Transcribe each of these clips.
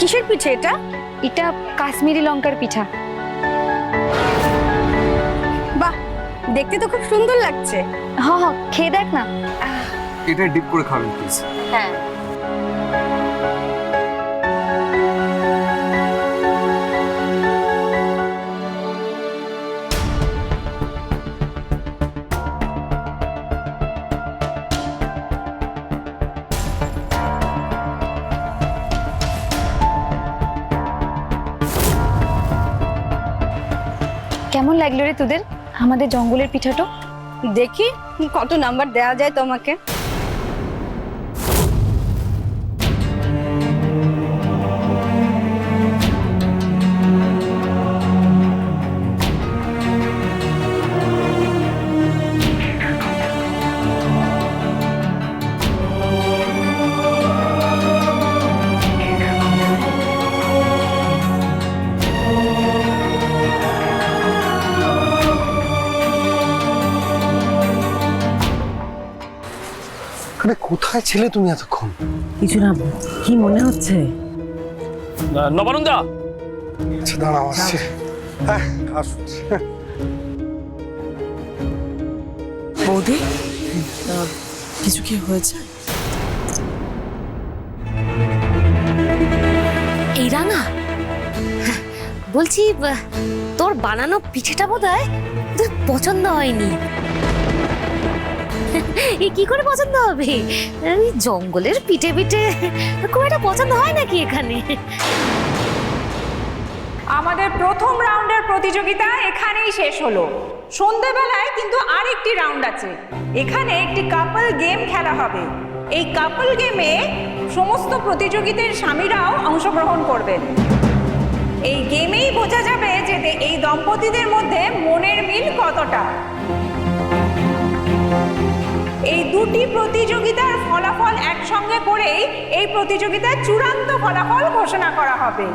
কিসের পিঠে এটা? এটা কাশ্মীরি লঙ্কার পিঠা। বাহ দেখতে তো খুব সুন্দর লাগছে। হ হ খেয়ে দেখ না। এটা ডিপ করে খাবেন প্লিজ হ্যাঁ। কেমন লাগল রে তোদের? আমাদের জঙ্গলের পিঠাটা? দেখি কত নাম্বার দেওয়া যায় তোমাকে। আরে কোথায় ছিলে তুমি এতক্ষণ? কিছু না কি মনে হচ্ছে? নবানন্দা! আচ্ছা দাঁড়াও আসছে। হ্যাঁ আসুন বৌদি কিছু কি হয়েছে? এই রাঙা বলছি তোর বানানো পিঠেটা বোধ হয় তোর পছন্দ হয়নি। এ কি করে পছন্দ হবে? জঙ্গলের পিঠে পিঠে খুব একটা পছন্দ হয় নাকি এখানে? আমাদের প্রথম রাউন্ডের প্রতিযোগিতা এখানেই শেষ হলো। সন্ধেবেলায় কিন্তু আরেকটি রাউন্ড আছে। এখানে একটি কাপল গেম খেলা হবে। এই কাপল গেমে সমস্ত প্রতিযোগীদের স্বামীরাও অংশগ্রহণ করবেন। এই গেমেই বোঝা যাবে যে এই দম্পতিদের মধ্যে মনের মিল কতটা। দুটি প্রতিযোগিতার ফলাফল একসঙ্গে করেই এই প্রতিযোগিতার চূড়ান্ত ফলাফল ঘোষণা করা হবে।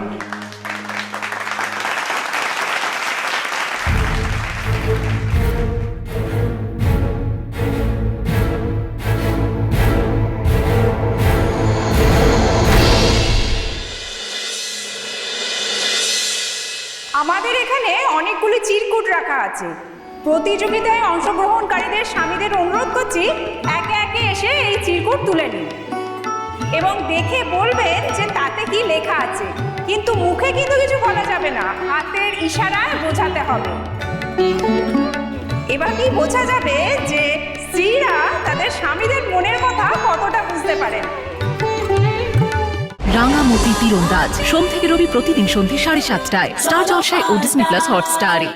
আমাদের এখানে অনেকগুলি চিরকুট রাখা আছে। প্রতিযোগিতায় অংশগ্রহণকারীদের স্বামীদের অনুরোধ করছি, একে একে এসে এই চিরকুট তুলে নিন। এবং দেখে বলবেন যে তাতে কি লেখা আছে। কিন্তু মুখে কিন্তু কিছু বলা যাবে না, হাতের ইশারায় বোঝাতে হবে। এবার কি বোঝা যাবে যে স্ত্রীরা তাদের স্বামীদের মনের কথা কতটা বুঝতে পারেন? রাঙামতি তীরন্দাজ। সোম থেকে রবি প্রতিদিন সন্ধ্যে সাড়ে সাতটায়। স্টার জলসায় ও ডিসনি প্লাস হটস্টারে।